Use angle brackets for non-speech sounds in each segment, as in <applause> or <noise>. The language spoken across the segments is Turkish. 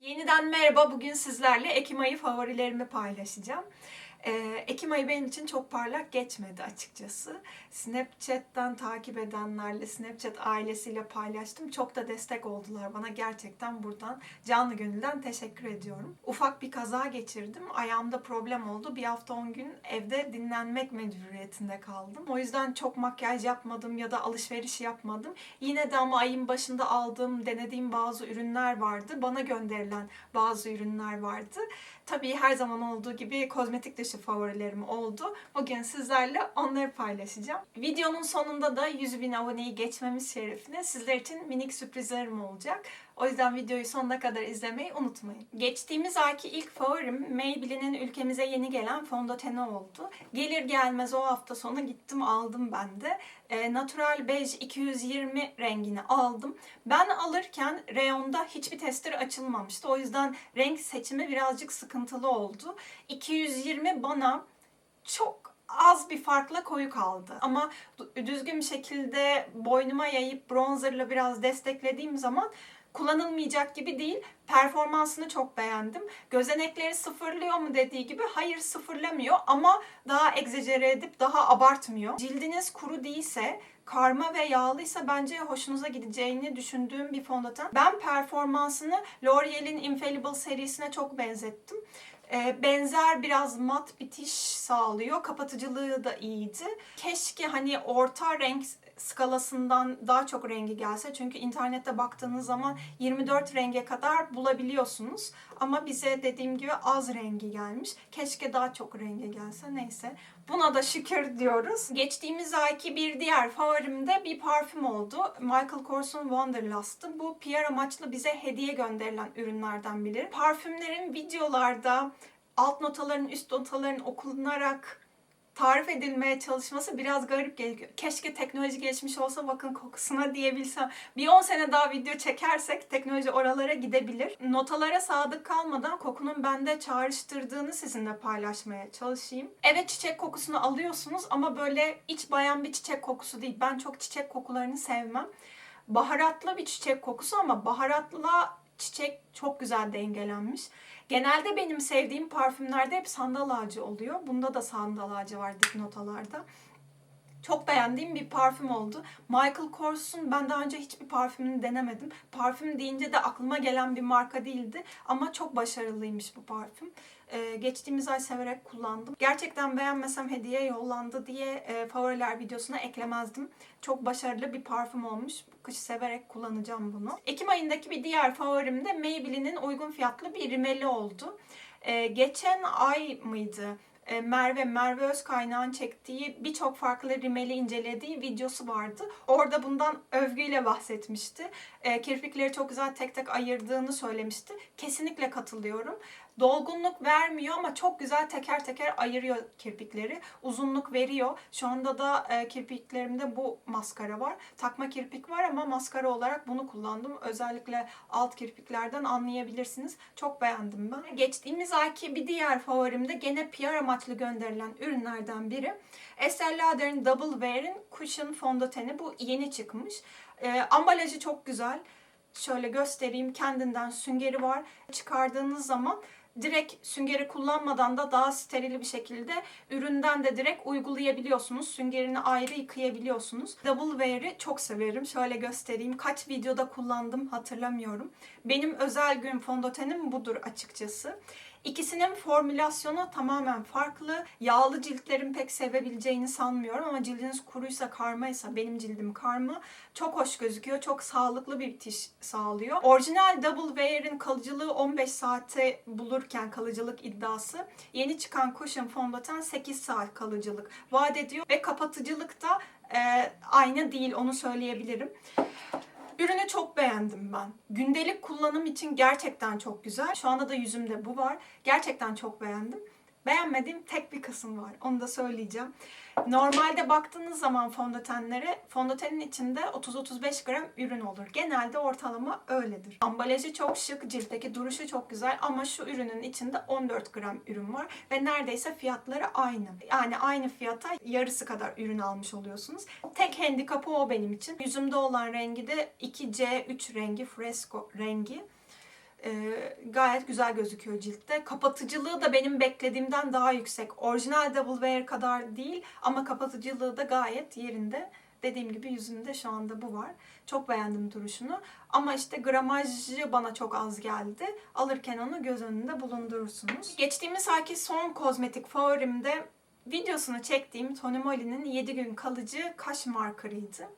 Yeniden merhaba. Bugün sizlerle Ekim ayı favorilerimi paylaşacağım. Ee, Ekim ayı benim için çok parlak geçmedi açıkçası. Snapchat'ten takip edenlerle, Snapchat ailesiyle paylaştım. Çok da destek oldular bana. Gerçekten buradan canlı gönülden teşekkür ediyorum. Ufak bir kaza geçirdim. Ayağımda problem oldu. Bir hafta 10 gün evde dinlenmek mecburiyetinde kaldım. O yüzden çok makyaj yapmadım ya da alışveriş yapmadım. Yine de ama ayın başında aldığım, denediğim bazı ürünler vardı. Bana gönderilen bazı ürünler vardı. Tabii her zaman olduğu gibi kozmetik dışı favorilerim oldu. Bugün sizlerle onları paylaşacağım. Videonun sonunda da 100 bin aboneyi geçmemiz şerefine sizler için minik sürprizlerim olacak. O yüzden videoyu sonuna kadar izlemeyi unutmayın. Geçtiğimiz ayki ilk favorim Maybelline'in ülkemize yeni gelen fondöteni oldu. Gelir gelmez o hafta sonu gittim aldım ben de. E, Natural Beige 220 rengini aldım. Ben alırken reyonda hiçbir tester açılmamıştı. O yüzden renk seçimi birazcık sıkıntılı oldu. 220 bana çok az bir farkla koyu kaldı. Ama düzgün bir şekilde boynuma yayıp bronzerla biraz desteklediğim zaman kullanılmayacak gibi değil. Performansını çok beğendim. Gözenekleri sıfırlıyor mu dediği gibi hayır sıfırlamıyor ama daha egzajere edip daha abartmıyor. Cildiniz kuru değilse karma ve yağlıysa bence hoşunuza gideceğini düşündüğüm bir fondöten. Ben performansını L'Oreal'in Infallible serisine çok benzettim. Ee, benzer biraz mat bitiş sağlıyor. Kapatıcılığı da iyiydi. Keşke hani orta renk skalasından daha çok rengi gelse. Çünkü internette baktığınız zaman 24 renge kadar bulabiliyorsunuz. Ama bize dediğim gibi az rengi gelmiş. Keşke daha çok rengi gelse. Neyse. Buna da şükür diyoruz. Geçtiğimiz ayki bir diğer favorim de bir parfüm oldu. Michael Kors'un Wanderlust'ı. Bu PR amaçlı bize hediye gönderilen ürünlerden biri. Parfümlerin videolarda alt notaların, üst notaların okunarak tarif edilmeye çalışması biraz garip geliyor. Keşke teknoloji gelişmiş olsa bakın kokusuna diyebilsem. Bir 10 sene daha video çekersek teknoloji oralara gidebilir. Notalara sadık kalmadan kokunun bende çağrıştırdığını sizinle paylaşmaya çalışayım. Evet çiçek kokusunu alıyorsunuz ama böyle iç bayan bir çiçek kokusu değil. Ben çok çiçek kokularını sevmem. Baharatlı bir çiçek kokusu ama baharatla çiçek çok güzel dengelenmiş. Genelde benim sevdiğim parfümlerde hep sandal ağacı oluyor. Bunda da sandal ağacı var dip notalarda. Çok beğendiğim bir parfüm oldu. Michael Kors'un ben daha önce hiçbir parfümünü denemedim. Parfüm deyince de aklıma gelen bir marka değildi. Ama çok başarılıymış bu parfüm. Ee, geçtiğimiz ay severek kullandım. Gerçekten beğenmesem hediye yollandı diye e, favoriler videosuna eklemezdim. Çok başarılı bir parfüm olmuş. Kış severek kullanacağım bunu. Ekim ayındaki bir diğer favorim de Maybelline'in uygun fiyatlı bir rimeli oldu. Ee, geçen ay mıydı? E, Merve, Merve Özkaynağ'ın çektiği birçok farklı rimeli incelediği videosu vardı. Orada bundan övgüyle bahsetmişti. E, kirpikleri çok güzel tek tek ayırdığını söylemişti. Kesinlikle katılıyorum. Dolgunluk vermiyor ama çok güzel teker teker ayırıyor kirpikleri. Uzunluk veriyor. Şu anda da e, kirpiklerimde bu maskara var. Takma kirpik var ama maskara olarak bunu kullandım. Özellikle alt kirpiklerden anlayabilirsiniz. Çok beğendim ben. Geçtiğimiz ayki bir diğer favorim de gene PR amaçlı gönderilen ürünlerden biri. Estee Lauder'in Double Wear'in Cushion fondöteni. Bu yeni çıkmış. E, ambalajı çok güzel. Şöyle göstereyim. Kendinden süngeri var. Çıkardığınız zaman direkt süngeri kullanmadan da daha steril bir şekilde üründen de direkt uygulayabiliyorsunuz. Süngerini ayrı yıkayabiliyorsunuz. Double Wear'i çok severim. Şöyle göstereyim. Kaç videoda kullandım hatırlamıyorum. Benim özel gün fondötenim budur açıkçası. İkisinin formülasyonu tamamen farklı. Yağlı ciltlerin pek sevebileceğini sanmıyorum ama cildiniz kuruysa karmaysa benim cildim karma çok hoş gözüküyor. Çok sağlıklı bir bitiş sağlıyor. Orijinal Double Wear'in kalıcılığı 15 saate bulurken kalıcılık iddiası yeni çıkan Cushion fondöten 8 saat kalıcılık vaat ediyor ve kapatıcılık da e, aynı değil onu söyleyebilirim. Ürünü çok beğendim ben. Gündelik kullanım için gerçekten çok güzel. Şu anda da yüzümde bu var. Gerçekten çok beğendim. Beğenmediğim tek bir kısım var. Onu da söyleyeceğim. Normalde baktığınız zaman fondötenlere fondötenin içinde 30-35 gram ürün olur. Genelde ortalama öyledir. Ambalajı çok şık, ciltteki duruşu çok güzel ama şu ürünün içinde 14 gram ürün var ve neredeyse fiyatları aynı. Yani aynı fiyata yarısı kadar ürün almış oluyorsunuz. Tek handikapı o benim için. Yüzümde olan rengi de 2C3 rengi, fresco rengi. E, gayet güzel gözüküyor ciltte. Kapatıcılığı da benim beklediğimden daha yüksek. Orijinal Double Wear kadar değil ama kapatıcılığı da gayet yerinde. Dediğim gibi yüzünde şu anda bu var. Çok beğendim duruşunu. Ama işte gramajı bana çok az geldi. Alırken onu göz önünde bulundurursunuz. Geçtiğimiz ayki son kozmetik favorimde videosunu çektiğim Tony Moly'nin 7 gün kalıcı kaş markerıydı.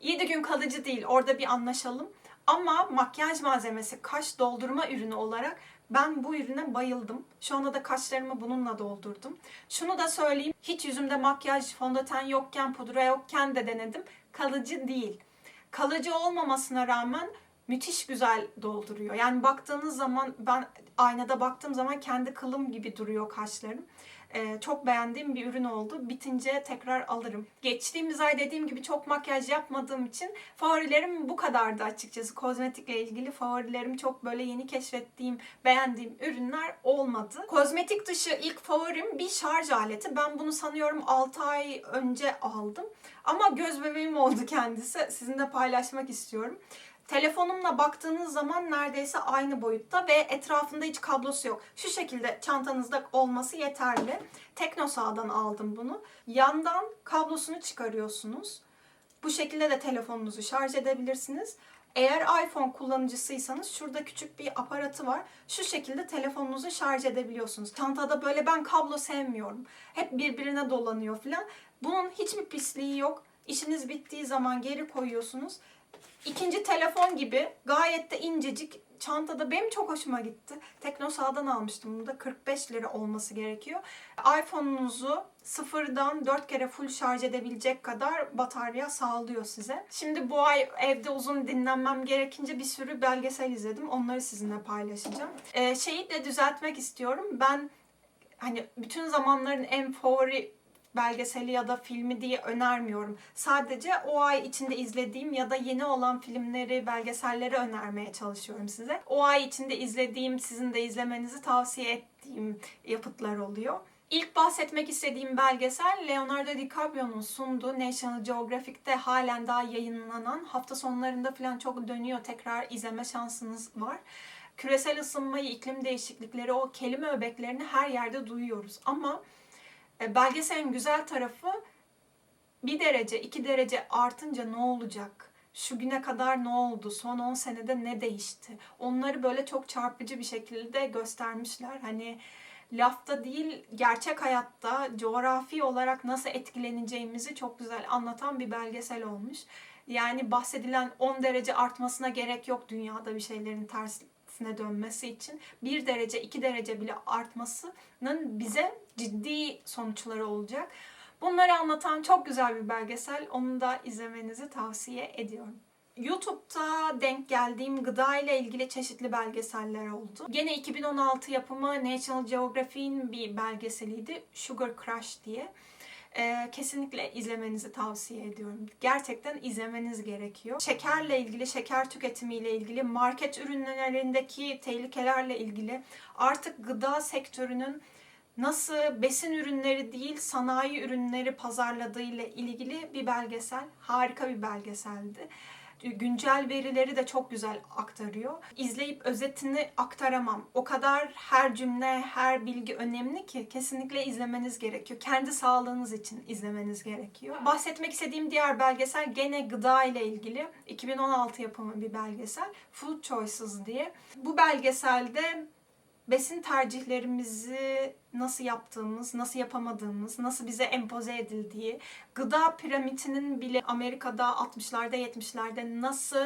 7 gün kalıcı değil orada bir anlaşalım. Ama makyaj malzemesi kaş doldurma ürünü olarak ben bu ürüne bayıldım. Şu anda da kaşlarımı bununla doldurdum. Şunu da söyleyeyim. Hiç yüzümde makyaj, fondöten yokken, pudra yokken de denedim. Kalıcı değil. Kalıcı olmamasına rağmen müthiş güzel dolduruyor. Yani baktığınız zaman ben aynada baktığım zaman kendi kılım gibi duruyor kaşlarım. Ee, çok beğendiğim bir ürün oldu. Bitince tekrar alırım. Geçtiğimiz ay dediğim gibi çok makyaj yapmadığım için favorilerim bu kadardı açıkçası. Kozmetikle ilgili favorilerim çok böyle yeni keşfettiğim, beğendiğim ürünler olmadı. Kozmetik dışı ilk favorim bir şarj aleti. Ben bunu sanıyorum 6 ay önce aldım. Ama göz bebeğim oldu kendisi. Sizinle paylaşmak istiyorum. Telefonumla baktığınız zaman neredeyse aynı boyutta ve etrafında hiç kablosu yok. Şu şekilde çantanızda olması yeterli. Teknosa'dan aldım bunu. Yandan kablosunu çıkarıyorsunuz. Bu şekilde de telefonunuzu şarj edebilirsiniz. Eğer iPhone kullanıcısıysanız şurada küçük bir aparatı var. Şu şekilde telefonunuzu şarj edebiliyorsunuz. Çantada böyle ben kablo sevmiyorum. Hep birbirine dolanıyor falan. Bunun hiçbir pisliği yok. İşiniz bittiği zaman geri koyuyorsunuz. İkinci telefon gibi gayet de incecik çantada benim çok hoşuma gitti. Teknosa'dan almıştım. Bunda 45 lira olması gerekiyor. iPhone'unuzu sıfırdan 4 kere full şarj edebilecek kadar batarya sağlıyor size. Şimdi bu ay evde uzun dinlenmem gerekince bir sürü belgesel izledim. Onları sizinle paylaşacağım. Ee, şeyi de düzeltmek istiyorum. Ben hani bütün zamanların en favori belgeseli ya da filmi diye önermiyorum. Sadece o ay içinde izlediğim ya da yeni olan filmleri, belgeselleri önermeye çalışıyorum size. O ay içinde izlediğim, sizin de izlemenizi tavsiye ettiğim yapıtlar oluyor. İlk bahsetmek istediğim belgesel Leonardo DiCaprio'nun sunduğu National Geographic'te halen daha yayınlanan hafta sonlarında falan çok dönüyor. Tekrar izleme şansınız var. Küresel ısınmayı, iklim değişiklikleri, o kelime öbeklerini her yerde duyuyoruz. Ama belgeselin güzel tarafı bir derece, iki derece artınca ne olacak? Şu güne kadar ne oldu? Son 10 senede ne değişti? Onları böyle çok çarpıcı bir şekilde göstermişler. Hani lafta değil, gerçek hayatta coğrafi olarak nasıl etkileneceğimizi çok güzel anlatan bir belgesel olmuş. Yani bahsedilen 10 derece artmasına gerek yok dünyada bir şeylerin tersine dönmesi için. 1 derece, 2 derece bile artmasının bize ciddi sonuçları olacak. Bunları anlatan çok güzel bir belgesel. Onu da izlemenizi tavsiye ediyorum. YouTube'da denk geldiğim gıda ile ilgili çeşitli belgeseller oldu. Gene 2016 yapımı National Geographic'in bir belgeseliydi. Sugar Crush diye. Ee, kesinlikle izlemenizi tavsiye ediyorum. Gerçekten izlemeniz gerekiyor. Şekerle ilgili, şeker tüketimiyle ilgili, market ürünlerindeki tehlikelerle ilgili artık gıda sektörünün nasıl besin ürünleri değil sanayi ürünleri pazarladığı ile ilgili bir belgesel. Harika bir belgeseldi. Güncel verileri de çok güzel aktarıyor. İzleyip özetini aktaramam. O kadar her cümle, her bilgi önemli ki kesinlikle izlemeniz gerekiyor. Kendi sağlığınız için izlemeniz gerekiyor. Bahsetmek istediğim diğer belgesel gene gıda ile ilgili. 2016 yapımı bir belgesel. Food Choices diye. Bu belgeselde besin tercihlerimizi nasıl yaptığımız, nasıl yapamadığımız, nasıl bize empoze edildiği, gıda piramidinin bile Amerika'da 60'larda 70'lerde nasıl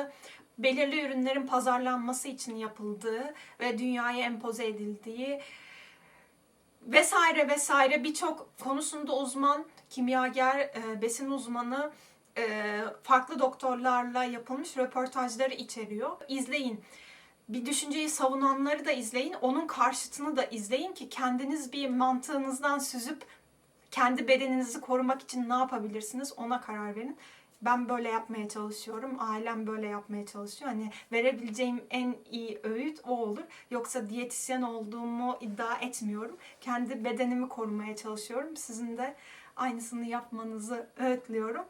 belirli ürünlerin pazarlanması için yapıldığı ve dünyaya empoze edildiği vesaire vesaire birçok konusunda uzman, kimyager, e, besin uzmanı e, farklı doktorlarla yapılmış röportajları içeriyor. İzleyin bir düşünceyi savunanları da izleyin, onun karşıtını da izleyin ki kendiniz bir mantığınızdan süzüp kendi bedeninizi korumak için ne yapabilirsiniz ona karar verin. Ben böyle yapmaya çalışıyorum. Ailem böyle yapmaya çalışıyor. Hani verebileceğim en iyi öğüt o olur. Yoksa diyetisyen olduğumu iddia etmiyorum. Kendi bedenimi korumaya çalışıyorum. Sizin de aynısını yapmanızı öğütlüyorum.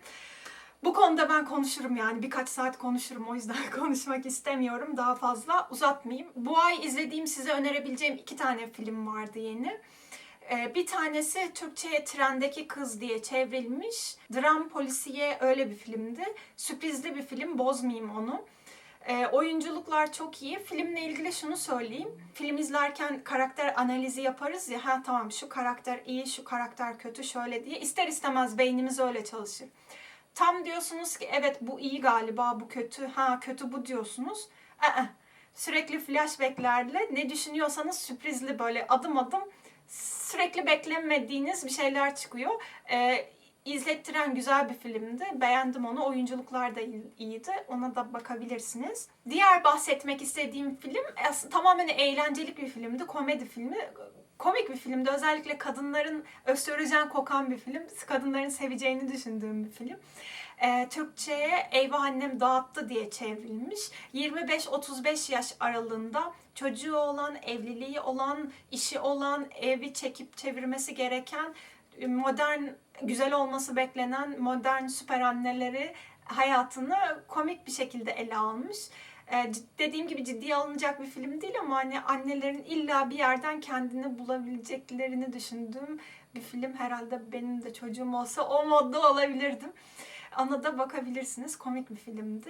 Bu konuda ben konuşurum yani birkaç saat konuşurum o yüzden <laughs> konuşmak istemiyorum daha fazla uzatmayayım. Bu ay izlediğim size önerebileceğim iki tane film vardı yeni. Ee, Bir tanesi Türkçe'ye Trendeki Kız diye çevrilmiş. Dram polisiye öyle bir filmdi. Sürprizli bir film, bozmayayım onu. E, oyunculuklar çok iyi. Filmle ilgili şunu söyleyeyim. Film izlerken karakter analizi yaparız ya. Ha tamam şu karakter iyi, şu karakter kötü şöyle diye. İster istemez beynimiz öyle çalışır. Tam diyorsunuz ki evet bu iyi galiba, bu kötü. Ha kötü bu diyorsunuz. Ee, sürekli flashbacklerle ne düşünüyorsanız sürprizli böyle adım adım sürekli beklemediğiniz bir şeyler çıkıyor. Ee, izlettiren güzel bir filmdi. Beğendim onu. Oyunculuklar da iyi- iyiydi. Ona da bakabilirsiniz. Diğer bahsetmek istediğim film aslında tamamen eğlencelik bir filmdi. Komedi filmi. Komik bir filmdi. Özellikle kadınların östrojen kokan bir film. Kadınların seveceğini düşündüğüm bir film. Ee, Türkçe'ye Eyvah Annem Dağıttı diye çevrilmiş. 25-35 yaş aralığında çocuğu olan, evliliği olan, işi olan, evi çekip çevirmesi gereken modern, güzel olması beklenen modern süper anneleri hayatını komik bir şekilde ele almış. Ee, dediğim gibi ciddiye alınacak bir film değil ama hani annelerin illa bir yerden kendini bulabileceklerini düşündüğüm bir film. Herhalde benim de çocuğum olsa o modda olabilirdim. Ona da bakabilirsiniz. Komik bir filmdi.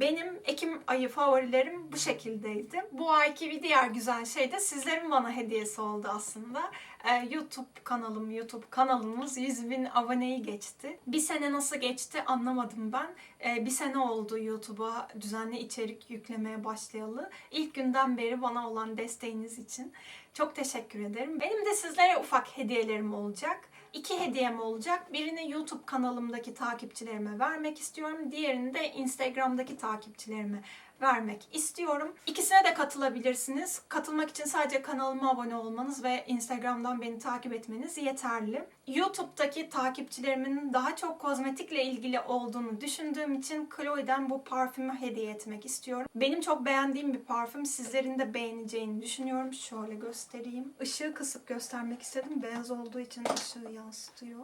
Benim Ekim ayı favorilerim bu şekildeydi. Bu ayki bir diğer güzel şey de sizlerin bana hediyesi oldu aslında. Ee, YouTube kanalım, YouTube kanalımız 100 bin aboneyi geçti. Bir sene nasıl geçti anlamadım ben. Ee, bir sene oldu YouTube'a düzenli içerik yüklemeye başlayalı. İlk günden beri bana olan desteğiniz için çok teşekkür ederim. Benim de sizlere ufak hediyelerim olacak. İki hediyem olacak. Birini YouTube kanalımdaki takipçilerime vermek istiyorum. Diğerini de Instagram'daki takipçilerime vermek istiyorum. İkisine de katılabilirsiniz. Katılmak için sadece kanalıma abone olmanız ve Instagram'dan beni takip etmeniz yeterli. YouTube'daki takipçilerimin daha çok kozmetikle ilgili olduğunu düşündüğüm için Chloe'den bu parfümü hediye etmek istiyorum. Benim çok beğendiğim bir parfüm. Sizlerin de beğeneceğini düşünüyorum. Şöyle göstereyim. Işığı kısıp göstermek istedim. Beyaz olduğu için ışığı yansıtıyor.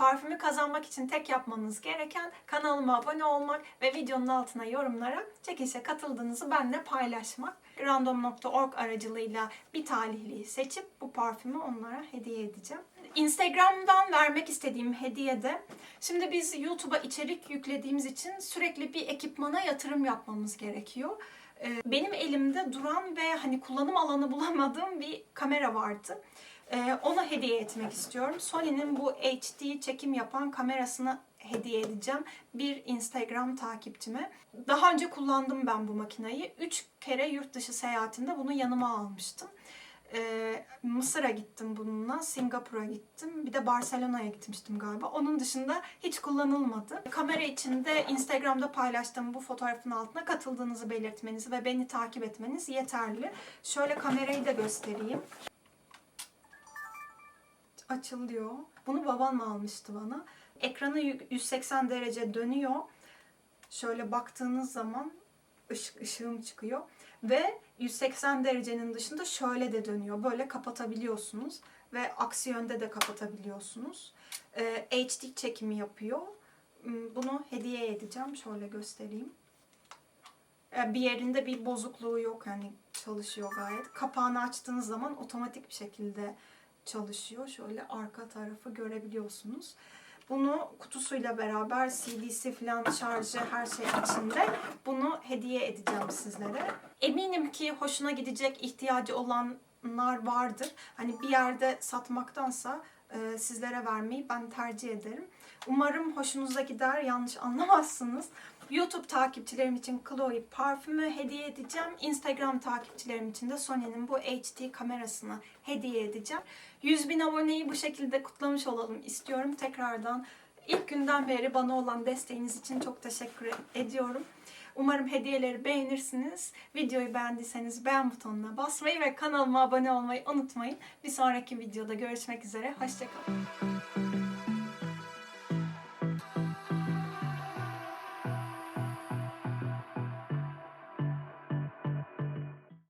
Parfümü kazanmak için tek yapmanız gereken kanalıma abone olmak ve videonun altına yorumlara çekilişe katıldığınızı benimle paylaşmak. Random.org aracılığıyla bir talihliyi seçip bu parfümü onlara hediye edeceğim. Instagram'dan vermek istediğim hediye de şimdi biz YouTube'a içerik yüklediğimiz için sürekli bir ekipmana yatırım yapmamız gerekiyor. Ee, Benim elimde duran ve hani kullanım alanı bulamadığım bir kamera vardı. Ee, ona hediye etmek istiyorum. Sony'nin bu HD çekim yapan kamerasını hediye edeceğim bir Instagram takipçime. Daha önce kullandım ben bu makinayı. Üç kere yurt dışı seyahatimde bunu yanıma almıştım. Ee, Mısır'a gittim bununla, Singapur'a gittim, bir de Barcelona'ya gitmiştim galiba. Onun dışında hiç kullanılmadı. Kamera içinde Instagram'da paylaştığım bu fotoğrafın altına katıldığınızı belirtmeniz ve beni takip etmeniz yeterli. Şöyle kamerayı da göstereyim açılıyor. Bunu babam almıştı bana. Ekranı 180 derece dönüyor. Şöyle baktığınız zaman ışık, ışığım çıkıyor. Ve 180 derecenin dışında şöyle de dönüyor. Böyle kapatabiliyorsunuz. Ve aksi yönde de kapatabiliyorsunuz. Ee, HD çekimi yapıyor. Hmm, Bunu hediye edeceğim. Şöyle göstereyim. Ee, Bir yerinde bir bozukluğu yok. Yani çalışıyor gayet. Kapağını açtığınız zaman otomatik bir şekilde çalışıyor. Şöyle arka tarafı görebiliyorsunuz. Bunu kutusuyla beraber CD'si falan şarjı her şey içinde. Bunu hediye edeceğim sizlere. Eminim ki hoşuna gidecek ihtiyacı olanlar vardır. Hani bir yerde satmaktansa e, sizlere vermeyi ben tercih ederim. Umarım hoşunuza gider, yanlış anlamazsınız. YouTube takipçilerim için Chloe parfümü hediye edeceğim. Instagram takipçilerim için de Sony'nin bu HD kamerasını hediye edeceğim. 100 bin aboneyi bu şekilde kutlamış olalım istiyorum. Tekrardan ilk günden beri bana olan desteğiniz için çok teşekkür ediyorum. Umarım hediyeleri beğenirsiniz. Videoyu beğendiyseniz beğen butonuna basmayı ve kanalıma abone olmayı unutmayın. Bir sonraki videoda görüşmek üzere. Hoşçakalın.